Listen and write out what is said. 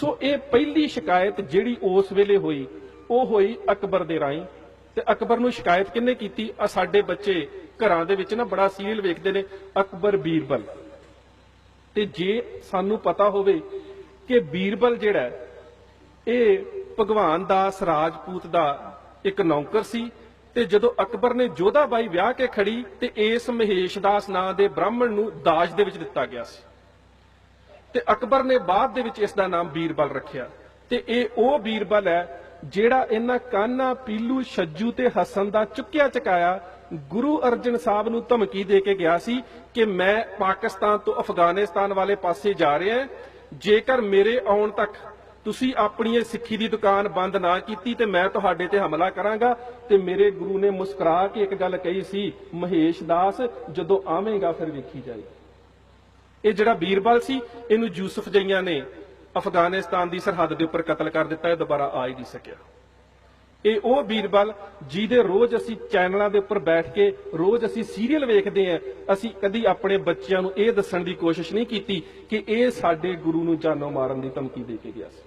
ਸੋ ਇਹ ਪਹਿਲੀ ਸ਼ਿਕਾਇਤ ਜਿਹੜੀ ਉਸ ਵੇਲੇ ਹੋਈ, ਉਹ ਹੋਈ ਅਕਬਰ ਦੇ ਰਾਹੀਂ। ਤੇ ਅਕਬਰ ਨੂੰ ਸ਼ਿਕਾਇਤ ਕਿੰਨੇ ਕੀਤੀ? ਆ ਸਾਡੇ ਬੱਚੇ ਘਰਾਂ ਦੇ ਵਿੱਚ ਨਾ ਬੜਾ ਸੀਰੀਅਲ ਵੇਖਦੇ ਨੇ, ਅਕਬਰ ਬੀਰਬਲ। ਤੇ ਜੇ ਸਾਨੂੰ ਪਤਾ ਹੋਵੇ ਕਿ ਬੀਰਬਲ ਜਿਹੜਾ ਇਹ ਭਗਵਾਨ ਦਾਸ ਰਾਜਪੂਤ ਦਾ ਇੱਕ ਨੌਕਰ ਸੀ, ਤੇ ਜਦੋਂ ਅਕਬਰ ਨੇ ਜੋਧਾਬਾਈ ਵਿਆਹ ਕੇ ਖੜੀ, ਤੇ ਇਸ ਮਹੇਸ਼ ਦਾਸ ਨਾਂ ਦੇ ਬ੍ਰਾਹਮਣ ਨੂੰ ਦਾਜ ਦੇ ਵਿੱਚ ਦਿੱਤਾ ਗਿਆ ਸੀ। ਤੇ ਅਕਬਰ ਨੇ ਬਾਅਦ ਦੇ ਵਿੱਚ ਇਸ ਦਾ ਨਾਮ ਬੀਰਬਲ ਰੱਖਿਆ। ਤੇ ਇਹ ਉਹ ਬੀਰਬਲ ਹੈ ਜਿਹੜਾ ਇਹਨਾਂ ਕਾਨਾ, ਪੀਲੂ, ਛੱਜੂ ਤੇ ਹਸਨ ਦਾ ਚੁੱਕਿਆ ਚਕਾਇਆ ਗੁਰੂ ਅਰਜਨ ਸਾਹਿਬ ਨੂੰ ਧਮਕੀ ਦੇ ਕੇ ਗਿਆ ਸੀ ਕਿ ਮੈਂ ਪਾਕਿਸਤਾਨ ਤੋਂ ਅਫਗਾਨਿਸਤਾਨ ਵਾਲੇ ਪਾਸੇ ਜਾ ਰਿਹਾ ਜੇਕਰ ਮੇਰੇ ਆਉਣ ਤੱਕ ਤੁਸੀਂ ਆਪਣੀ ਸਿੱਖੀ ਦੀ ਦੁਕਾਨ ਬੰਦ ਨਾ ਕੀਤੀ ਤੇ ਮੈਂ ਤੁਹਾਡੇ ਤੇ ਹਮਲਾ ਕਰਾਂਗਾ। ਤੇ ਮੇਰੇ ਗੁਰੂ ਨੇ ਮੁਸਕਰਾ ਕੇ ਇੱਕ ਗੱਲ ਕਹੀ ਸੀ, ਮਹੇਸ਼ ਦਾਸ, ਜਦੋਂ ਆਵੇਂਗਾ ਫਿਰ ਵੇਖੀ ਜਾਏਗੀ। ਇਹ ਜਿਹੜਾ ਬੀਰਬਲ ਸੀ, ਇਹਨੂੰ ਯੂਸਫ ਜਈਆਂ ਨੇ ਅਫਗਾਨਿਸਤਾਨ ਦੀ ਸਰਹੱਦ ਦੇ ਉੱਪਰ ਕਤਲ ਕਰ ਦਿੱਤਾ, ਇਹ ਦੁਬਾਰਾ ਆ ਹੀ ਨਹੀਂ ਸਕਿਆ। ਇਹ ਉਹ ਬੀਰਬਲ ਜਿਹਦੇ ਰੋਜ਼ ਅਸੀਂ ਚੈਨਲਾਂ ਦੇ ਉੱਪਰ ਬੈਠ ਕੇ ਰੋਜ਼ ਅਸੀਂ ਸੀਰੀਅਲ ਵੇਖਦੇ ਆਂ ਅਸੀਂ ਕਦੀ ਆਪਣੇ ਬੱਚਿਆਂ ਨੂੰ ਇਹ ਦੱਸਣ ਦੀ ਕੋਸ਼ਿਸ਼ ਨਹੀਂ ਕੀਤੀ ਕਿ ਇਹ ਸਾਡੇ ਗੁਰੂ ਨੂੰ ਜਾਨੋਂ ਮਾਰਨ ਦੀ ਧਮਕੀ ਦੇ ਕੇ ਗਿਆ ਸੀ।